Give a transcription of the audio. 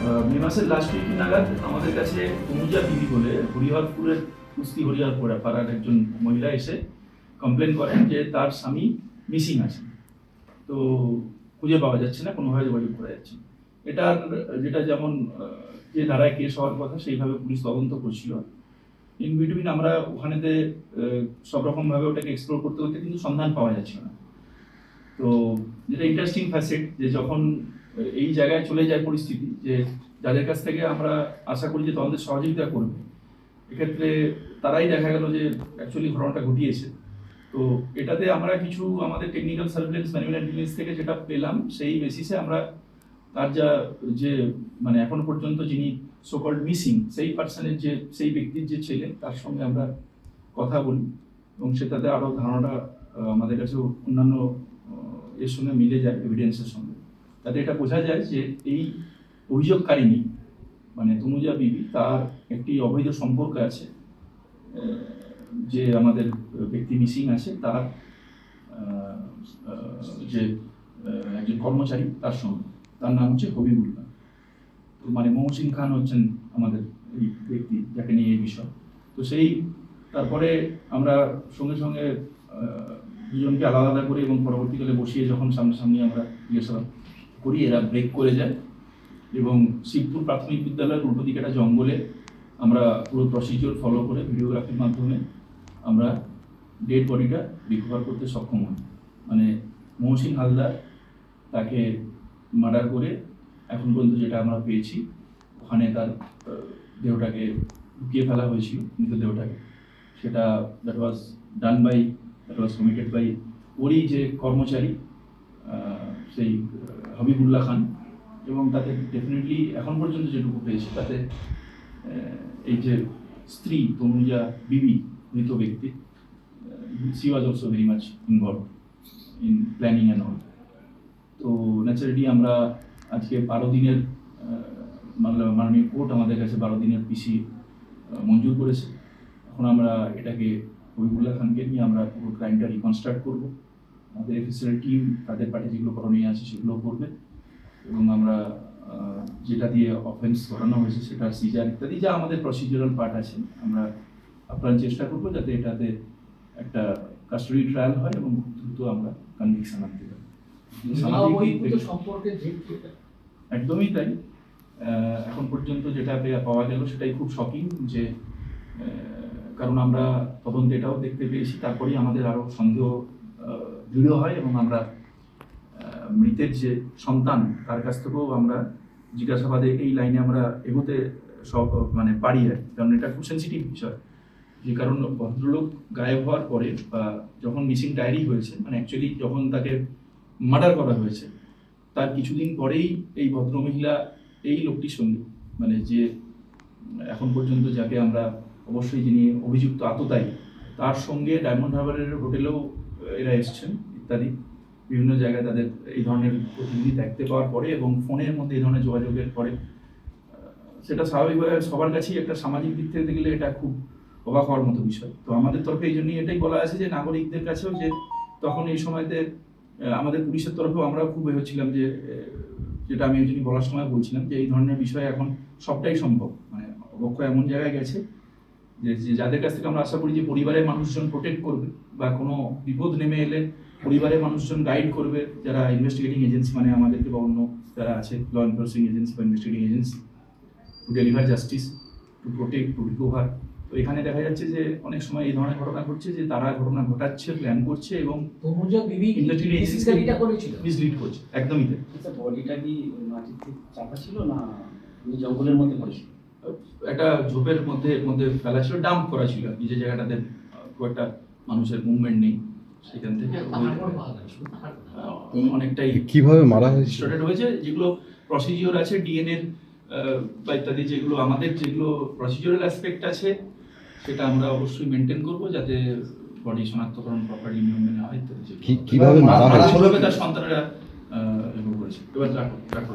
মে মাসের last week নাগাদ আমাদের কাছে অনুজা বিবি বলে হরিহরপুরের কুস্তি হরিহরপুর পাড়ার একজন মহিলা এসে কমপ্লেন করেন যে তার স্বামী মিসিং আছে। তো খুঁজে পাওয়া যাচ্ছে না, কোনোভাবে যোগাযোগ করা যাচ্ছে। এটার যেটা যেমন যে ধারায় কেস হওয়ার কথা, সেইভাবে পুলিশ তদন্ত করছিল। ইন বিটুইন আমরা ওখানেতে সব রকমভাবে ওটাকে এক্সপ্লোর করতে করতে কিন্তু সন্ধান পাওয়া যাচ্ছিল না। তো যেটা ইন্টারেস্টিং ফ্যাসেট যে যখন এই জায়গায় চলে যায় পরিস্থিতি যে যাদের কাছ থেকে আমরা আশা করি যে তদন্তের সহযোগিতা করবে, এক্ষেত্রে তারাই দেখা গেল যে অ্যাকচুয়ালি ঘটনাটা ঘটিয়েছে। তো এটাতে আমরা কিছু আমাদের টেকনিক্যাল সার্ভিলেন্স ম্যানুয়াল ইন্টেলিজেন্স থেকে যেটা পেলাম, সেই বেসিসে আমরা তার যা যে মানে এখন পর্যন্ত যিনি সোকল্ড মিসিং সেই পার্সনের যে, সেই ব্যক্তির যে ছেলে, তার সঙ্গে আমরা কথা বলি এবং সেটাতে আরও ধারণাটা আমাদের কাছে অন্যান্য এর সঙ্গে মিলে যায় এভিডেন্সের সঙ্গে। তাতে এটা বোঝা যায় যে এই অভিযোগকারিনী মানে তনুজা বিবি, তার একটি অবৈধ সম্পর্ক আছে যে আমাদের ব্যক্তি মিসিং আছে, তার যে একজন কর্মচারী তার সঙ্গে। তার নাম হচ্ছে হবিবুল্লাহ। তো মানে মহসিন খান হচ্ছেন আমাদের এই ব্যক্তি যাকে নিয়ে এই বিষয়। তো সেই, তারপরে আমরা সঙ্গে সঙ্গে দুজনকে আলাদা আলাদা করে এবং পরবর্তীকালে বসিয়ে যখন সামনাসামনি আমরা জিজ্ঞাসাবাদ করি, এরা ব্রেক করে যায়। এবং শিবপুর প্রাথমিক বিদ্যালয়ের উল্টো দিকে একটা জঙ্গলে আমরা পুরো প্রসিজিওর ফলো করে ভিডিওগ্রাফির মাধ্যমে আমরা ডেড বডিটা রিকভার করতে সক্ষম হই। মানে মহসিন হালদার তাকে মার্ডার করে এখন পর্যন্ত যেটা আমরা পেয়েছি, ওখানে তার দেহটাকে লুকিয়ে ফেলা হয়েছিল মৃতদেহটাকে সেটা that was done by that was committed by ওরই যে কর্মচারী সেই হাবিবুল্লাহ খান। এবং তাতে ডেফিনেটলি এখন পর্যন্ত যেটুকু পেয়েছি, তাতে এই যে স্ত্রী তনুজা বিবি, মৃত ব্যক্তি she was also very much involve in planning and all তো ন্যাচারালি আমরা আজকে বারো দিনের মাননীয় কোর্ট আমাদের কাছে বারো দিনের পিসি মঞ্জুর করেছে। এখন আমরা এটাকে হবিবুল্লাহ খানকে নিয়ে আমরা পুরো ক্রাইমটা রিকনস্ট্রাক্ট করব। আমাদের এফিসিয়াল টিম তাদের পার্টি যেগুলো করণীয় আছে সেগুলো করবে। এবং আমরা যেটা দিয়ে অফেন্স করানো হয়েছে সেটা সিজার ইত্যাদি যা আমাদের প্রসিজারাল পার্ট আছে। আমরা আপ্রাণ চেষ্টা করব যাতে এটাতে একটা কাস্টডি ট্রায়াল হয় এবং দ্রুত আমরা কনভিকশন আনতে পারি। একদমই তাই। এখন পর্যন্ত যেটা পাওয়া গেল সেটাই খুব শকিং যে কারণ আমরা তদন্তে এটাও দেখতে পেয়েছি। তারপরেই আমাদের আরও সন্দেহ দৃঢ় হয় এবং আমরা মৃতের যে সন্তান, তার কাছ থেকেও আমরা জিজ্ঞাসাবাদে এই লাইনে আমরা এগোতে সব মানে পারি আর কারণ এটা খুব সেন্সিটিভ বিষয়। যে কারণ ভদ্রলোক গায়েব হওয়ার পরে বা যখন মিসিং ডায়েরি হয়েছে মানে অ্যাকচুয়ালি যখন তাকে মার্ডার করা হয়েছে, তার কিছুদিন পরেই এই ভদ্রমহিলা এই লোকটির সঙ্গে মানে যে এখন পর্যন্ত যাকে আমরা অবশ্যই যিনি অভিযুক্ত আততায়ী, তার সঙ্গে ডায়মন্ড হারবারের হোটেলেও এরা এসছেন ইত্যাদি। বিভিন্ন জায়গায় তাদের এই ধরনের প্রতিনিধি দেখতে পাওয়ার পরে এবং ফোনের মধ্যে এই ধরনের যোগাযোগের পরে সেটা স্বাভাবিকভাবে সবার কাছেই একটা সামাজিক দিক থেকে দেখলে এটা খুব অবাক হওয়ার মতো বিষয়। তো আমাদের তরফে এই জন্যই এটাই বলা আছে যে নাগরিকদের কাছেও যে তখন এই সময়তে আমাদের পুলিশের তরফেও আমরা খুব হচ্ছিলাম যে যেটা আমি ওই জন্য বলার সময় বলছিলাম যে এই ধরনের বিষয় এখন সবটাই সম্ভব। মানে অবক্ষ এমন জায়গায় গেছে যে যাদের কাছ থেকে আমরা আশা করি যে পরিবারের মানুষজন প্রোটেক্ট করবে। বা কোনো বিপদ নেমে এলে পরিবারের মানুষজন গাইড করবে যারা ইনভেস্টিগেটিং এজেন্সি মানে আমাদেরকে বা অন্য যারা আছে ল এনফোর্সিং এজেন্সি বা investigating agency to deliver justice to protect to recover তো এখানে দেখা যাচ্ছে যে অনেক সময় এই ধরনের ঘটনা ঘটছে যে তারা ঘটনা ঘটাচ্ছে প্ল্যান করছে এবং মিসলিড করছে একদমই তাই। আচ্ছা বডিটা কি থেকে চাপা ছিল না জঙ্গলের মধ্যে পড়েছিল? একটা ঝোপের মধ্যে মধ্যে ফেলা ছিল ডাম্প করা ছিল আর কি যে জায়গাটাতে খুব একটা মানুষের মুভমেন্ট নেই সেখান থেকে করে। আহ, অনেকটাই কীভাবে মারা হয়েছে যেগুলো প্রসিজিওর আছে ডিএনএ বা ইত্যাদি যেগুলো আমাদের যেগুলো প্রসিজিওরাল অ্যাসপেক্ট আছে সেটা আমরা অবশ্যই মেনটেন করব যাতে বডি শনাক্তকরণ প্রপারলি নিয়ম মেনে হয় ইত্যাদি যেগুলো। কীভাবে মারা মারা হয়েছে তার সন্তানেরা করেছে। এবার রাখো রাখো।